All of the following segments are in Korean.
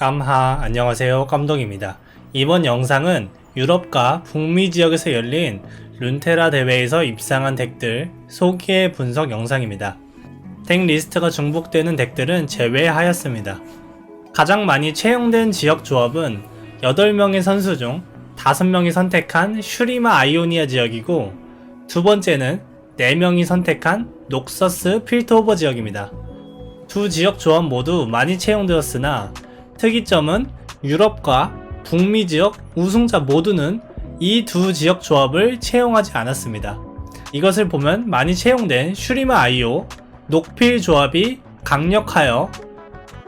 깜하 안녕하세요 깜동입니다. 이번 영상은 유럽과 북미 지역에서 열린 룬테라 대회에서 입상한 덱들 소개 분석 영상입니다. 덱 리스트가 중복되는 덱들은 제외하였습니다. 가장 많이 채용된 지역 조합은 8명의 선수 중 5명이 선택한 슈리마 아이오니아 지역이고 두 번째는 4명이 선택한 녹서스 필토오버 지역입니다. 두 지역 조합 모두 많이 채용되었으나 특이점은 유럽과 북미 지역 우승자 모두는 이 두 지역 조합을 채용하지 않았습니다. 이것을 보면 많이 채용된 슈리마 아이오, 녹필 조합이 강력하여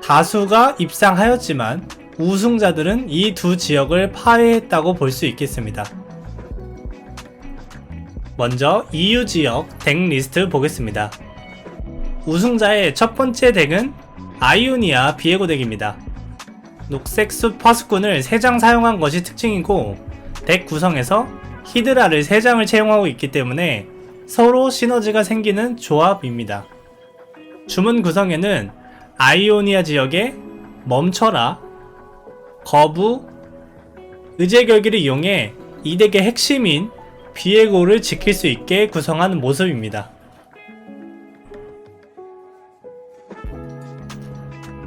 다수가 입상하였지만 우승자들은 이 두 지역을 파괴했다고 볼 수 있겠습니다. 먼저 EU 지역 덱 리스트 보겠습니다. 우승자의 첫 번째 덱은 아이오니아 비에고 덱입니다. 녹색 숲 파수꾼을 3장 사용한 것이 특징이고 덱 구성에서 히드라를 3장을 채용하고 있기 때문에 서로 시너지가 생기는 조합입니다. 주문 구성에는 아이오니아 지역에 멈춰라, 거부, 의제 결기를 이용해 이 덱의 핵심인 비에고를 지킬 수 있게 구성한 모습입니다.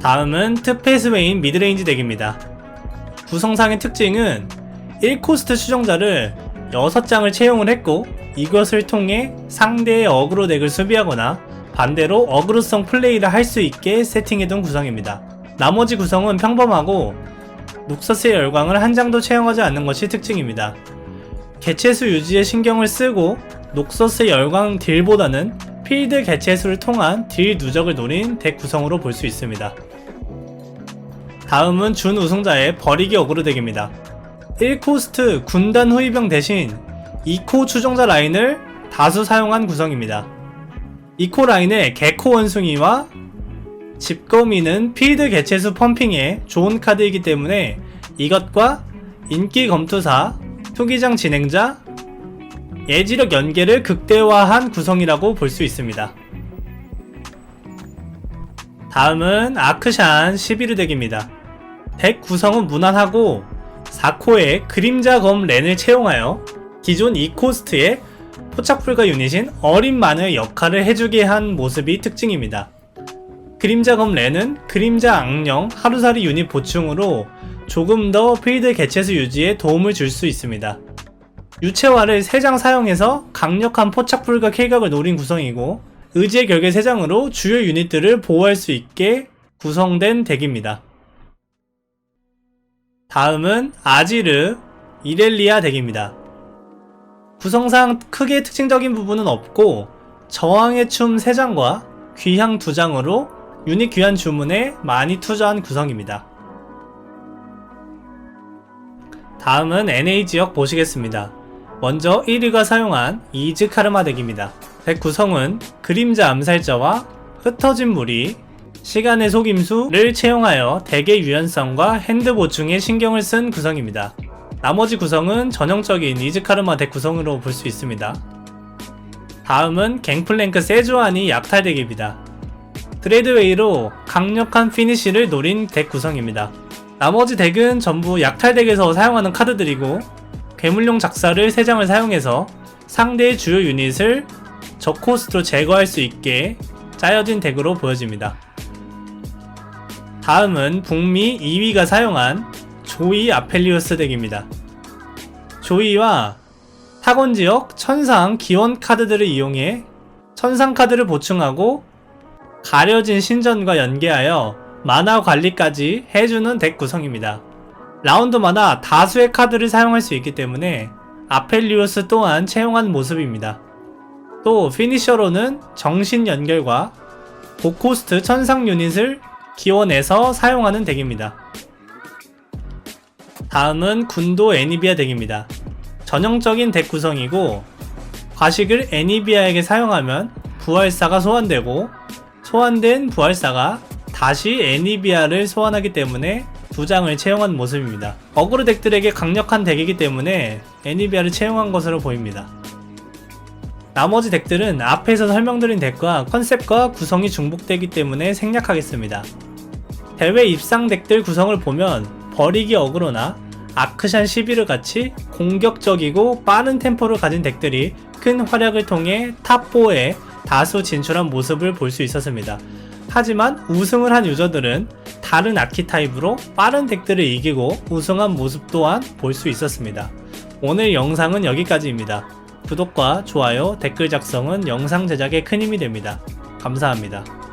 다음은 트페스웨인 미드레인지 덱입니다. 구성상의 특징은 1코스트 추종자를 6장을 채용을 했고 이것을 통해 상대의 어그로 덱을 수비하거나 반대로 어그로성 플레이를 할 수 있게 세팅해둔 구성입니다. 나머지 구성은 평범하고 녹서스의 열광을 한 장도 채용하지 않는 것이 특징입니다. 개체수 유지에 신경을 쓰고 녹서스의 열광 딜보다는 필드 개체수를 통한 딜 누적을 노린 덱 구성으로 볼 수 있습니다. 다음은 준 우승자의 버리기 어그로 덱입니다. 1코스트 군단 후위병 대신 2코 추종자 라인을 다수 사용한 구성입니다. 2코 라인의 개코 원숭이와 집거미는 필드 개체수 펌핑에 좋은 카드이기 때문에 이것과 인기 검투사, 투기장 진행자, 예지력 연계를 극대화한 구성이라고 볼 수 있습니다. 다음은 아크샨 11호 덱입니다. 덱 구성은 무난하고 4코에 그림자 검 렌을 채용하여 기존 2코스트의 포착불가 유닛인 어린 마녀의 역할을 해주게 한 모습이 특징입니다. 그림자 검 렌은 그림자 악령 하루살이 유닛 보충으로 조금 더 필드 개체수 유지에 도움을 줄 수 있습니다. 유채화를 3장 사용해서 강력한 포착불가 킬각을 노린 구성이고 의지의 결계 3장으로 주요 유닛들을 보호할 수 있게 구성된 덱입니다. 다음은 아지르 이렐리아 덱입니다. 구성상 크게 특징적인 부분은 없고 저항의 춤 3장과 귀향 2장으로 유닛 귀환 주문에 많이 투자한 구성입니다. 다음은 NA 지역 보시겠습니다. 먼저 1위가 사용한 이즈 카르마 덱입니다. 덱 구성은 그림자 암살자와 흩어진 무리, 시간의 속임수를 채용하여 덱의 유연성과 핸드 보충에 신경을 쓴 구성입니다. 나머지 구성은 전형적인 이즈 카르마 덱 구성으로 볼 수 있습니다. 다음은 갱플랭크 세주안이 약탈 덱입니다. 드레드웨이로 강력한 피니쉬를 노린 덱 구성입니다. 나머지 덱은 전부 약탈 덱에서 사용하는 카드들이고 괴물용 작사를 3장을 사용해서 상대의 주요 유닛을 저 코스트로 제거할 수 있게 짜여진 덱으로 보여집니다. 다음은 북미 2위가 사용한 조이 아펠리우스 덱입니다. 조이와 타곤 지역 천상 기원 카드들을 이용해 천상 카드를 보충하고 가려진 신전과 연계하여 만화 관리까지 해주는 덱 구성입니다. 라운드마다 다수의 카드를 사용할 수 있기 때문에 아펠리우스 또한 채용한 모습입니다. 또 피니셔로는 정신 연결과 고코스트 천상 유닛을 기원해서 사용하는 덱입니다. 다음은 군도 애니비아 덱입니다. 전형적인 덱 구성이고 과식을 애니비아에게 사용하면 부활사가 소환되고 소환된 부활사가 다시 애니비아를 소환하기 때문에 두 장을 채용한 모습입니다. 어그로 덱들에게 강력한 덱이기 때문에 애니비아를 채용한 것으로 보입니다. 나머지 덱들은 앞에서 설명드린 덱과 컨셉과 구성이 중복되기 때문에 생략하겠습니다. 대회 입상 덱들 구성을 보면 버리기 어그로나 아크샨 11을 같이 공격적이고 빠른 템포를 가진 덱들이 큰 활약을 통해 탑4에 다수 진출한 모습을 볼 수 있었습니다. 하지만 우승을 한 유저들은 다른 아키 타입으로 빠른 덱들을 이기고 우승한 모습 또한 볼 수 있었습니다. 오늘 영상은 여기까지입니다. 구독과 좋아요, 댓글 작성은 영상 제작에 큰 힘이 됩니다. 감사합니다.